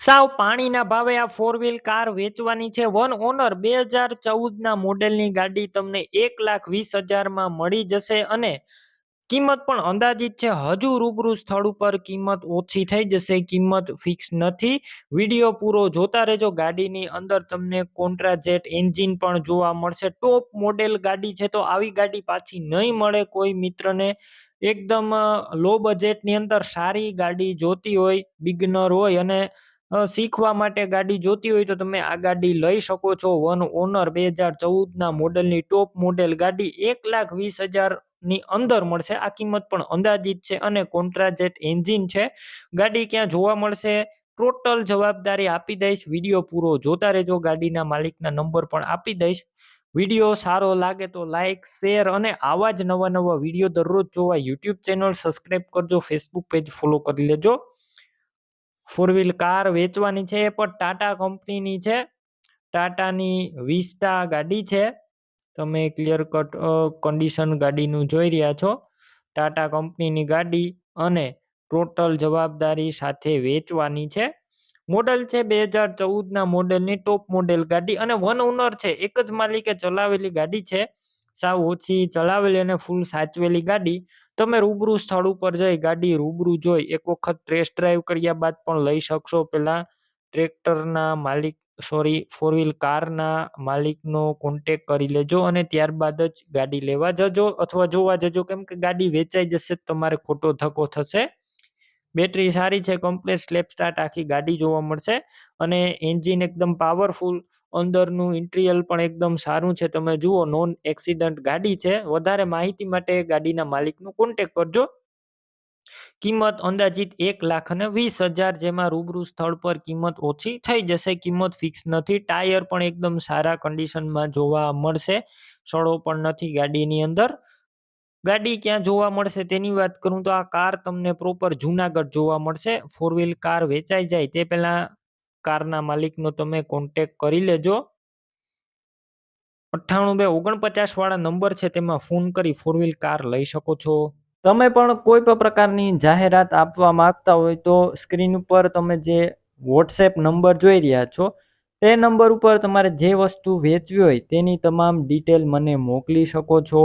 સાવ પાણીના ભાવે આ ફોર વ્હીલ કાર વેચવાની છે. વન ઓનર બે હજાર ચૌદના મોડેલની ગાડી તમને એક લાખ વીસ હજારમાં મળી જશે અને કિંમત પણ અંદાજિત છે. હજુ રૂબરૂ સ્થળ ઉપર કિંમત ઓછી થઈ જશે, કિંમત ફિક્સ નથી. વીડિયો પૂરો જોતા રહેજો. ગાડીની અંદર તમને કોન્ટ્રાજેટ એન્જિન પણ જોવા મળશે. ટોપ મોડેલ ગાડી છે તો આવી ગાડી પાછી નહીં મળે. કોઈ મિત્રને એકદમ લો બજેટની અંદર સારી ગાડી જોતી હોય બિગનર હોય અને શીખવા માટે ગાડી જોતી હોય તો તમે આ ગાડી લઈ શકો છો. વન ઓનર બે હજાર ચૌદના મોડેલની ટોપ મોડેલ ગાડી એક લાખ વીસ હજારની અંદર મળશે. આ કિંમત પણ અંદાજિત છે અને કોન્ટ્રાજેટ એન્જિન છે. ગાડી ક્યાં જોવા મળશે? ટોટલ જવાબદારી આપી દઈશ. વીડિયો પૂરો જોતા રહેજો. ગાડીના માલિકના નંબર પણ આપી દઈશ. વીડિયો સારો લાગે તો લાઇક શેર અને આવા જ નવા નવા વીડિયો દરરોજ જોવા યુટ્યુબ ચેનલ સબસ્ક્રાઈબ કરજો. ફેસબુક પેજ ફોલો કરી લેજો. ફોર વ્હીલ કાર વેચવાની છે એ પણ ટાટા કંપનીની છે. ટાટાની વિસ્ટા ગાડી છે. તમે ક્લિયર કટ કન્ડિશન ગાડીનું જોઈ રહ્યા છો. ટાટા કંપનીની ગાડી અને ટોટલ જવાબદારી સાથે વેચવાની છે. મોડલ છે બે હજાર ચૌદના મોડેલની, ટોપ મોડેલ ગાડી અને વન ઓનર છે. એક જ માલિકે ચલાવેલી ગાડી છે. સાવ ઓછી ચલાવેલી અને ફૂલ સાચવેલી ગાડી તમે રૂબરૂ સ્થળ ઉપર જઈ ગાડી રૂબરૂ જોઈ એક વખત ટેસ્ટ ડ્રાઈવ કર્યા બાદ પણ લઈ શકશો. પહેલાં ટ્રેક્ટરના માલિક સોરી ફોર વ્હીલ કારના માલિકનો કોન્ટેક કરી લેજો અને ત્યારબાદ જ ગાડી લેવા જજો અથવા જોવા જજો. કેમ કે ગાડી વેચાઈ જશે, તમારે ખોટો ધક્કો થશે. બેટરી સારી છે કમ્પ્લેટ સ્લેપ સ્ટાર્ટ આખી ગાડી જોવા મળશે અને એન્જિન એકદમ પાવરફુલ અંદરનું ઇન્ટિરિયર પણ એકદમ સારું છે. તમે જુઓ નોન એક્સિડન્ટ ગાડી છે. વધારે માહિતી માટે ગાડીના માલિકનો કોન્ટેક કરજો. કિંમત અંદાજિત એક લાખ અને વીસ હજાર જેમાં રૂબરૂ સ્થળ પર કિંમત ઓછી થઈ જશે. કિંમત ફિક્સ નથી. ટાયર પણ એકદમ સારા કન્ડિશનમાં જોવા મળશે. સડો પણ નથી ગાડીની અંદર. ગાડી ક્યાં જોવા મળશે તેની વાત કરું તો આ કાર તમને પ્રોપર જુનાગઢ જોવા મળશે. ફોર વ્હીલ કાર વેચાઈ જાય તે પહેલા કારના માલિકનો તમે કોન્ટેક કરી લેજો. અઠ્ઠાણું બે ઓગણપચાસ વાળા નંબર છે તેમાં ફોન કરી ફોર વ્હીલ કાર લઈ શકો છો. તમે પણ કોઈ પણ પ્રકારની જાહેરાત આપવા માંગતા હોય તો સ્ક્રીન ઉપર તમે જે વોટ્સએપ નંબર જોઈ રહ્યા છો તે નંબર ઉપર તમારે જે વસ્તુ વેચવી હોય તેની તમામ ડિટેલ મને મોકલી શકો છો.